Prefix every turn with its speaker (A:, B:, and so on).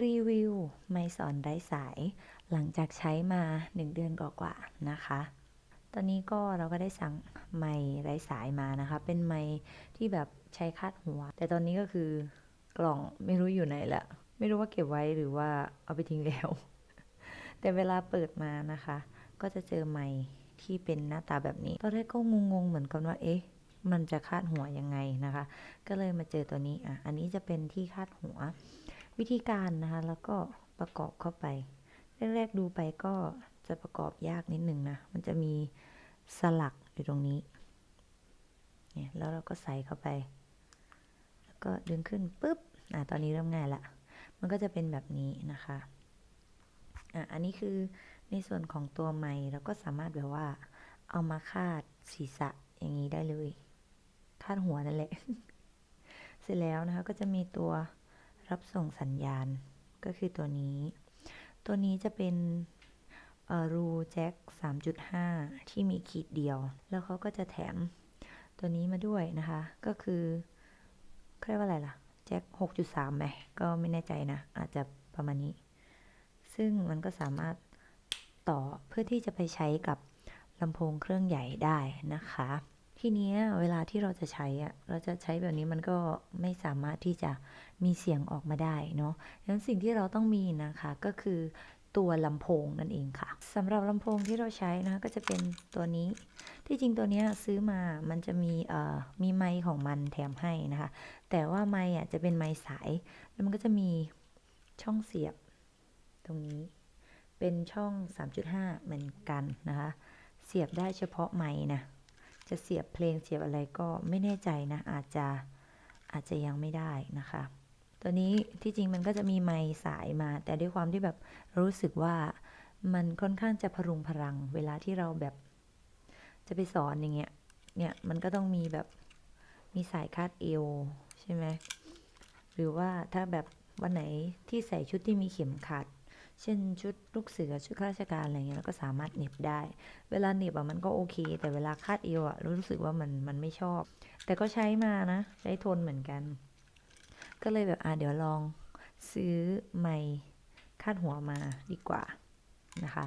A: รีวิวไม่สอนไร้สาย หลังจากใช้มา 1 เดือนกว่าๆนะคะ ตอนนี้ก็เราก็ได้สั่งไม้ไร้สายมานะคะ เป็นไม้ที่แบบใช้คาดหัว แต่ตอนนี้ก็คือกล่องไม่รู้อยู่ไหนละไม่รู้ว่าเก็บไว้หรือว่าเอาไปทิ้งแล้ว แต่เวลาเปิดมานะคะ ก็จะเจอไม้ที่เป็นหน้าตาแบบนี้ ตอนแรกก็งงๆเหมือนกันว่าเอ๊ะมันจะคาดหัวยังไงนะคะ ก็เลยมาเจอตัวนี้อะ อันนี้จะเป็นที่คาดหัว วิธีการนะคะ แล้วก็ประกอบเข้าไป แรกๆดูไปก็จะประกอบยากนิดหนึ่งนะ มันจะมีสลักอยู่ตรงนี้ เนี่ย แล้วเราก็ใส่เข้าไป แล้วก็ดึงขึ้นปุ๊บ อะ ตอนนี้เริ่มง่ายละ มันก็จะเป็นแบบนี้นะคะ อะ อันนี้คือในส่วนของตัวไม้เราก็สามารถแบบว่า เอามาคาดศีรษะอย่างนี้ได้เลย คาดหัวนั่นแหละ เสร็จแล้วนะคะ ก็จะมีตัว รับส่งสัญญาณก็คือตัวนี้ ตัวนี้จะเป็นรูแจ็ค3.5 ที่มีขีดเดียว แล้วเขาก็จะแถมตัวนี้มาด้วยนะคะ ก็คือเรียกว่าอะไรล่ะ แจ็ค6.3ไหมก็ไม่แน่ใจนะ อาจจะประมาณนี้ ซึ่งมันก็สามารถต่อเพื่อที่จะไปใช้กับลำโพงเครื่องใหญ่ได้นะคะ ทีเนี้ยเวลาที่เราจะใช้อะเราจะใช้แบบนี้มันก็ไม่สามารถที่จะมีเสียงออกมาได้เนาะดังนั้นสิ่งที่เราต้องมีนะคะก็คือตัวลำโพงนั่นเองค่ะสำหรับลำโพงที่เราใช้นะคะก็จะเป็นตัวนี้ ที่จริงตัวนี้ซื้อมามันจะมีเอ่อมีไมค์ของมันแถมให้นะคะ แต่ว่าไมค์อะจะเป็นไมค์สาย แล้วมันก็จะมีช่องเสียบ ตรงนี้ เป็นช่อง 3.5 เหมือนกันนะคะ เสียบได้เฉพาะไมค์นะ จะเสียบเพลงเสียบอะไรก็ไม่แน่ใจนะ อาจจะอาจจะยังไม่ได้นะคะ ตัวนี้ที่จริงมันก็จะมีไมค์สายมา แต่ด้วยความที่แบบรู้สึกว่ามันค่อนข้างจะพรุงพรัง เวลาที่เราแบบจะไปสอนอย่างเงี้ย เนี่ยมันก็ต้องมีแบบมีสายคาดเอวใช่ไหม หรือว่าถ้าแบบวันไหนที่ใส่ชุดที่มีเข็มขัด เช่นชุดลูกเสือชุดข้าราชการอะไรเงี้ยเราก็สามารถเน็บได้ เวลาเน็บอะมันก็โอเค แต่เวลาคาดเอวอะรู้สึกว่ามันมันไม่ชอบ แต่ก็ใช้มานะ ใช้ทนเหมือนกัน ก็เลยแบบอะเดี๋ยวลองซื้อไม้คาดหัวมาดีกว่านะคะ